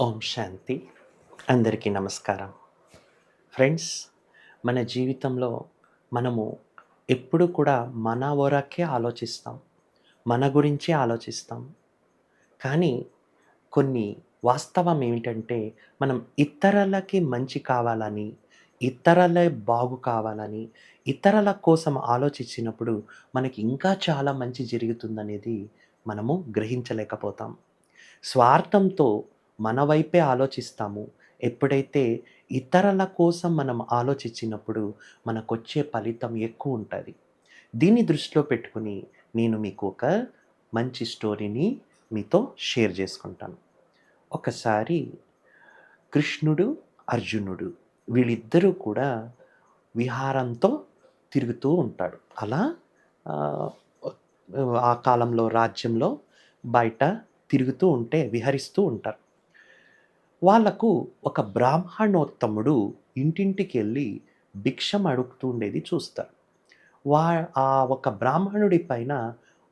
ఓం శాంతి. అందరికీ నమస్కారం. ఫ్రెండ్స్ మన జీవితంలో మనము ఎప్పుడు కూడా మన వరకే ఆలోచిస్తాం. మన గురించే ఆలోచిస్తాం. కానీ కొన్ని వాస్తవం ఏమిటంటే మనం ఇతరులకి మంచి కావాలని ఇతరుల బాగు కావాలని ఇతరుల కోసం ఆలోచించినప్పుడు మనకి ఇంకా చాలా మంచి జరుగుతుందనేది మనము గ్రహించలేకపోతాం. స్వార్థంతో మన వైపే ఆలోచిస్తాము. ఎప్పుడైతే ఇతరుల కోసం మనం ఆలోచించినప్పుడు మనకొచ్చే ఫలితం ఎక్కువ ఉంటుంది. దీన్ని దృష్టిలో పెట్టుకుని నేను మీకు ఒక మంచి స్టోరీని మీతో షేర్ చేసుకుంటాను. ఒకసారి కృష్ణుడు అర్జునుడు వీళ్ళిద్దరూ కూడా విహారంతో తిరుగుతూ ఉంటాడు అలా ఆ, ఆ కాలంలో రాజ్యంలో బయట తిరుగుతూ ఉంటే విహరిస్తూ ఉంటారు. వాళ్ళకు ఒక బ్రాహ్మణోత్తముడు ఇంటింటికి వెళ్ళి భిక్షం అడుగుతుండేది చూస్తారు. వా ఆ ఒక బ్రాహ్మణుడి పైన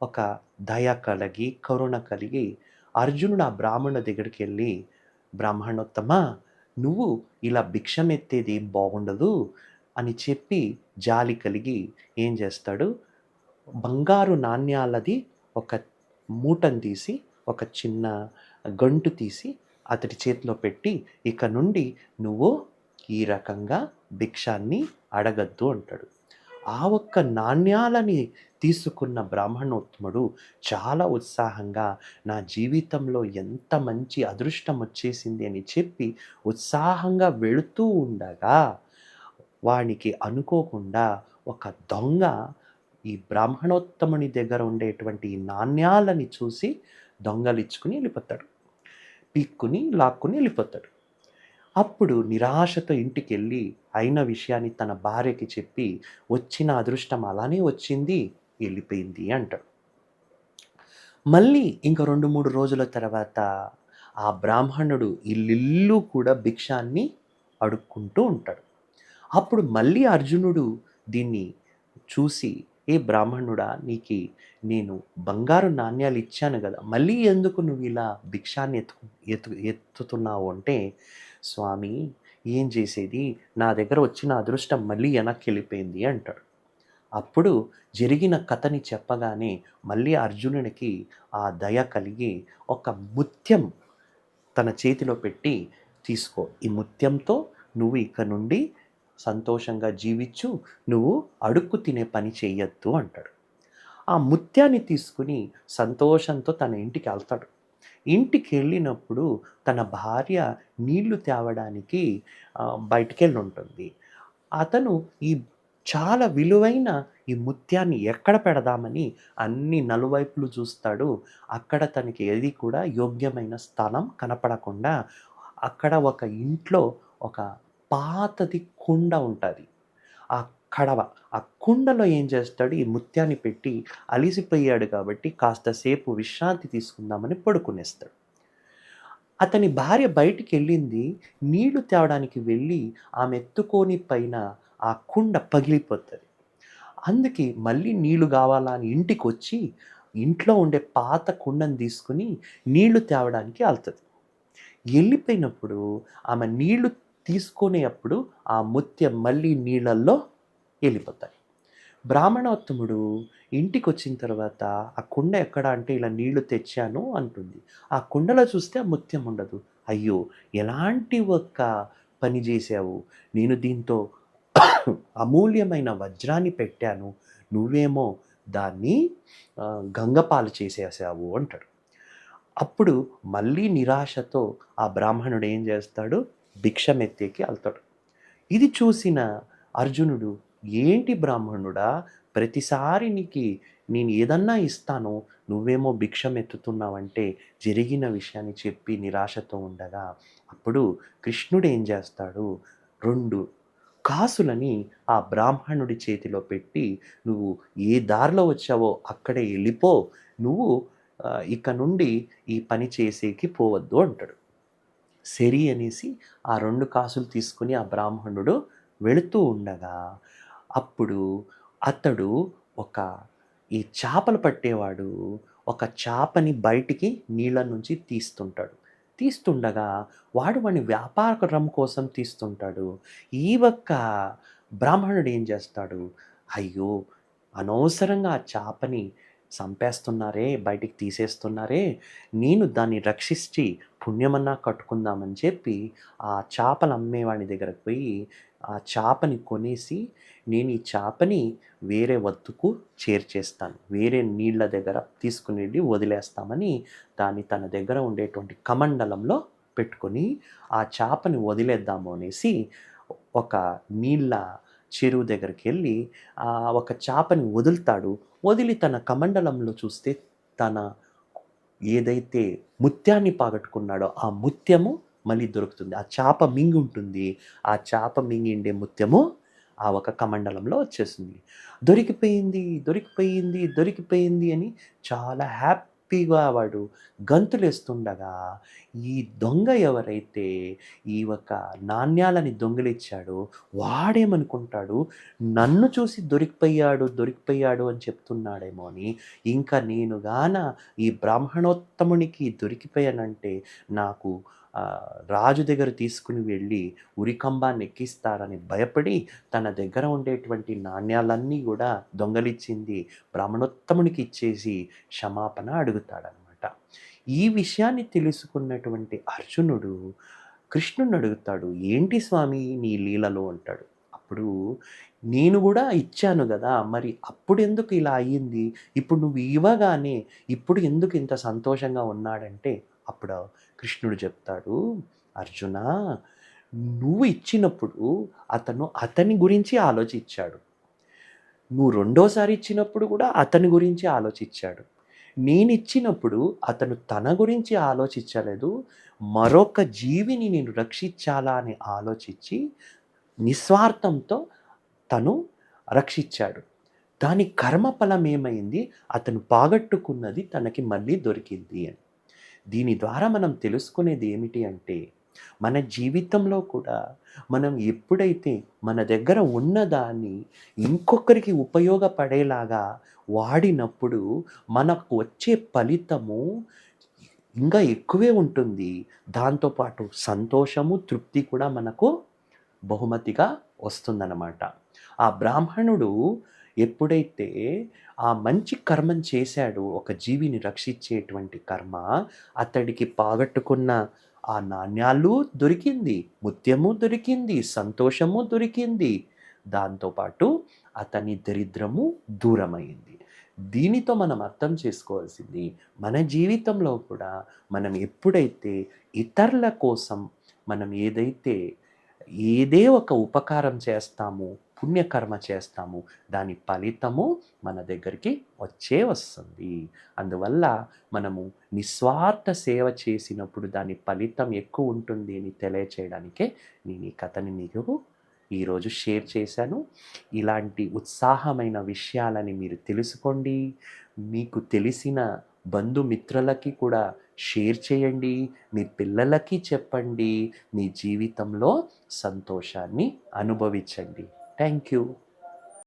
ఒక దయ కలిగి కరుణ కలిగి అర్జునుడు ఆ బ్రాహ్మణుడి దగ్గరికి వెళ్ళి బ్రాహ్మణోత్తమ నువ్వు ఇలా భిక్షం ఎత్తేది బాగుండదు అని చెప్పి జాలి కలిగి ఏం చేస్తాడు? బంగారు నాణ్యాలది ఒక మూటను తీసి ఒక చిన్న గంటు తీసి అతడి చేతిలో పెట్టి ఇక నుండి నువ్వు ఈ రకంగా భిక్షాన్ని అడగద్దు అంటాడు. ఆ ఒక్క నాణ్యాలని తీసుకున్న బ్రాహ్మణోత్తముడు చాలా ఉత్సాహంగా నా జీవితంలో ఎంత మంచి అదృష్టం వచ్చేసింది అని చెప్పి ఉత్సాహంగా వెళుతూ ఉండగా వానికి అనుకోకుండా ఒక దొంగ ఈ బ్రాహ్మణోత్తముని దగ్గర ఉండేటువంటి నాణ్యాలని చూసి దొంగలిచ్చుకుని వెళ్ళిపోతాడు. పీక్కుని లాక్కుని వెళ్ళిపోతాడు. అప్పుడు నిరాశతో ఇంటికి వెళ్ళి అయిన విషయాన్ని తన భార్యకి చెప్పి వచ్చిన అదృష్టం అలానే వచ్చింది వెళ్ళిపోయింది అంటాడు. మళ్ళీ ఇంక రెండు మూడు రోజుల తర్వాత ఆ బ్రాహ్మణుడు ఇల్లు కూడా భిక్షాన్ని అడుక్కుంటూ ఉంటాడు. అప్పుడు మళ్ళీ అర్జునుడు దీన్ని చూసి ఏ బ్రాహ్మణుడా నీకి నేను బంగారు నాణ్యాలు ఇచ్చాను కదా మళ్ళీ ఎందుకు నువ్వు ఇలా భిక్షాన్ని ఎత్తు ఎత్తు ఎత్తుతున్నావు? అంటే స్వామి ఏం చేసేది? నా దగ్గర వచ్చిన అదృష్టం మళ్ళీ వెనక్కి వెళ్ళిపోయింది అంటాడు. అప్పుడు జరిగిన కథని చెప్పగానే మళ్ళీ అర్జునునికి ఆ దయ కలిగి ఒక ముత్యం తన చేతిలో పెట్టి తీసుకో ఈ ముత్యంతో నువ్వు ఇక నుండి సంతోషంగా జీవించు నువ్వు అడుక్కు తినే పని చేయొద్దు అంటాడు. ఆ ముత్యాన్ని తీసుకుని సంతోషంతో తన ఇంటికి వెళ్తాడు. ఇంటికి వెళ్ళినప్పుడు తన భార్య నీళ్ళు తేవడానికి బయటికెళ్ళి ఉంటుంది అతను ఈ చాలా విలువైన ఈ ముత్యాన్ని ఎక్కడ పెడదామని అన్ని నలువైపులు చూస్తాడు. అక్కడ తనకి ఏది కూడా యోగ్యమైన స్థలం కనపడకుండా అక్కడ ఒక ఇంట్లో ఒక పాతది కుండ ఉంటుంది. ఆ కడవ ఆ కుండలో ఏం చేస్తాడు? ఈ ముత్యాన్ని పెట్టి అలిసిపోయాడు కాబట్టి కాస్త సేపు విశ్రాంతి తీసుకుందామని పడుకునేస్తాడు. అతని భార్య బయటికి వెళ్ళింది. నీళ్ళు తేవడానికి వెళ్ళి ఆమె ఎత్తుకొని పైన ఆ కుండ పగిలిపోతుంది. అందుకే మళ్ళీ నీళ్ళు కావాలా అని ఇంటికి వచ్చి ఇంట్లో ఉండే పాత కుండను తీసుకుని నీళ్ళు తేవడానికి వెళ్తుంది వెళ్ళిపోయినప్పుడు ఆమె నీళ్ళు తీసుకునేటప్పుడు ఆ ముత్యం మళ్ళీ నీళ్ళల్లో వెళ్ళిపోతాయి బ్రాహ్మణోత్తముడు ఇంటికి వచ్చిన తర్వాత ఆ కుండ ఎక్కడ అంటే ఇలా నీళ్ళు తెచ్చాను అంటుంది. ఆ కుండలో చూస్తే ఆ ముత్యం ఉండదు. అయ్యో ఎలాంటి ఒక్క పని చేసావు నేను దీంతో అమూల్యమైన వజ్రాన్ని పెట్టాను. నువ్వేమో దాన్ని గంగపాలు చేసేసావు అంటాడు. అప్పుడు మళ్ళీ నిరాశతో ఆ బ్రాహ్మణుడు ఏం చేస్తాడు? భిక్షమెత్తేకి వెళ్తాడు ఇది చూసిన అర్జునుడు ఏంటి బ్రాహ్మణుడా ప్రతిసారి నీకు నేను ఏదన్నా ఇస్తాను నువ్వేమో భిక్షం ఎత్తుతున్నావంటే జరిగిన విషయాన్ని చెప్పి నిరాశతో ఉండగా అప్పుడు కృష్ణుడు ఏం చేస్తాడు? రెండు కాసులని ఆ బ్రాహ్మణుడి చేతిలో పెట్టి నువ్వు ఏ దారిలో వచ్చావో అక్కడే వెళ్ళిపో నువ్వు ఇక నుండి ఈ పని చేసేకి పోవద్దు అంటాడు. సరి అనేసి ఆ రెండు కాసులు తీసుకుని ఆ బ్రాహ్మణుడు వెళుతూ ఉండగా అప్పుడు అతడు ఒక ఈ చేపలు పట్టేవాడు ఒక చేపని బయటికి నీళ్ళ నుంచి తీస్తుంటాడు. తీస్తుండగా వాడు వాడిని వ్యాపారం కోసం తీస్తుంటాడు. ఈ ఒక్క బ్రాహ్మణుడు ఏం చేస్తాడు? అయ్యో అనవసరంగా ఆ చేపని చంపేస్తున్నారే బయటికి తీసేస్తున్నారే నేను దాన్ని రక్షించి పుణ్యమన్నా కట్టుకుందామని చెప్పి ఆ చేపలు అమ్మేవాడి దగ్గరకు పోయి ఆ చేపని కొనేసి నేను ఈ చేపని వేరే వద్దుకు చేర్చేస్తాను. వేరే నీళ్ళ దగ్గర తీసుకుని వెళ్ళి వదిలేస్తామని దాన్ని తన దగ్గర ఉండేటువంటి కమండలంలో పెట్టుకొని ఆ చేపని వదిలేద్దాము అనేసి ఒక నీళ్ళ చెరువు దగ్గరికి వెళ్ళి ఆ ఒక చేపని వదులుతాడు. వదిలి తన కమండలంలో చూస్తే తన ఏదైతే ముత్యాన్ని పాగట్టుకున్నాడో ఆ ముత్యము మళ్ళీ దొరుకుతుంది. ఆ చేప మింగి ఉంటుంది. ఆ చేప మింగిండే ముత్యము ఆ ఒక కమండలంలో వచ్చేసింది. దొరికిపోయింది దొరికిపోయింది దొరికిపోయింది అని చాలా హ్యాపీగా వాడు గంతులేస్తుండగా ఈ దొంగ ఎవరైతే ఈ ఒక నాణ్యాలని దొంగిలిచ్చాడో వాడేమనుకుంటాడు? నన్ను చూసి దొరికిపోయాడు దొరికిపోయాడు అని చెప్తున్నాడేమో అని. ఇంకా నేను గాన ఈ బ్రాహ్మణోత్తమునికి దొరికిపోయానంటే నాకు రాజు దగ్గర తీసుకుని వెళ్ళి ఉరికంబాన్ని ఎక్కిస్తారని భయపడి తన దగ్గర ఉండేటువంటి నాణ్యాలన్నీ కూడా దొంగలిచ్చింది బ్రాహ్మణోత్తమునికి ఇచ్చేసి క్షమాపణ అడుగుతాడనమాట. ఈ విషయాన్ని తెలుసుకున్నటువంటి అర్జునుడు కృష్ణుని అడుగుతాడు ఏంటి స్వామి నీ లీలలో? అంటాడు. అప్పుడు నేను కూడా ఇచ్చాను కదా మరి అప్పుడు ఎందుకు ఇలా అయ్యింది? ఇప్పుడు నువ్వు ఇవ్వగానే ఇప్పుడు ఎందుకు ఇంత సంతోషంగా ఉన్నాడంటే అప్పుడు కృష్ణుడు చెప్తాడు అర్జున నువ్వు ఇచ్చినప్పుడు అతను అతని గురించి ఆలోచించాడు. నువ్వు రెండోసారి ఇచ్చినప్పుడు కూడా అతని గురించి ఆలోచించాడు. నేను ఇచ్చినప్పుడు అతను తన గురించి ఆలోచించలేదు. మరొక జీవిని నేను రక్షించాలా అని ఆలోచించి నిస్వార్థంతో తను రక్షించాడు. దాని కర్మఫలం ఏమైంది? అతను పాగట్టుకున్నది తనకి మళ్ళీ దొరికింది అని. దీని ద్వారా మనం తెలుసుకునేది ఏమిటి అంటే మన జీవితంలో కూడా మనం ఎప్పుడైతే మన దగ్గర ఉన్నదాన్ని ఇంకొకరికి ఉపయోగపడేలాగా వాడినప్పుడు మనకు వచ్చే ఫలితము ఇంకా ఎక్కువే ఉంటుంది. దాంతోపాటు సంతోషము తృప్తి కూడా మనకు బహుమతిగా వస్తుందన్నమాట. ఆ బ్రాహ్మణుడు ఎప్పుడైతే ఆ మంచి కర్మం చేశాడో ఒక జీవిని రక్షించేటువంటి కర్మ అతడికి పాగట్టుకున్న ఆ నాణ్యాలు దొరికింది ముత్యము దొరికింది సంతోషము దొరికింది. దాంతోపాటు అతని దరిద్రము దూరమైంది. దీనితో మనం అర్థం చేసుకోవాల్సింది మన జీవితంలో కూడా మనం ఎప్పుడైతే ఇతరుల కోసం మనం ఏదైతే ఏదే ఒక ఉపకారం చేస్తాము పుణ్యకర్మ చేస్తాము దాని ఫలితము మన దగ్గరికి వచ్చే వస్తుంది. అందువల్ల మనము నిస్వార్థ సేవ చేసినప్పుడు దాని ఫలితం ఎక్కువ ఉంటుంది అని తెలియచేయడానికే నేను ఈ కథని మీకు ఈరోజు షేర్ చేశాను. ఇలాంటి ఉత్సాహమైన విషయాలని మీరు తెలుసుకోండి. మీకు తెలిసిన బంధుమిత్రులకి కూడా షేర్ చేయండి. మీ పిల్లలకి చెప్పండి. మీ జీవితంలో సంతోషాన్ని అనుభవించండి. Thank you.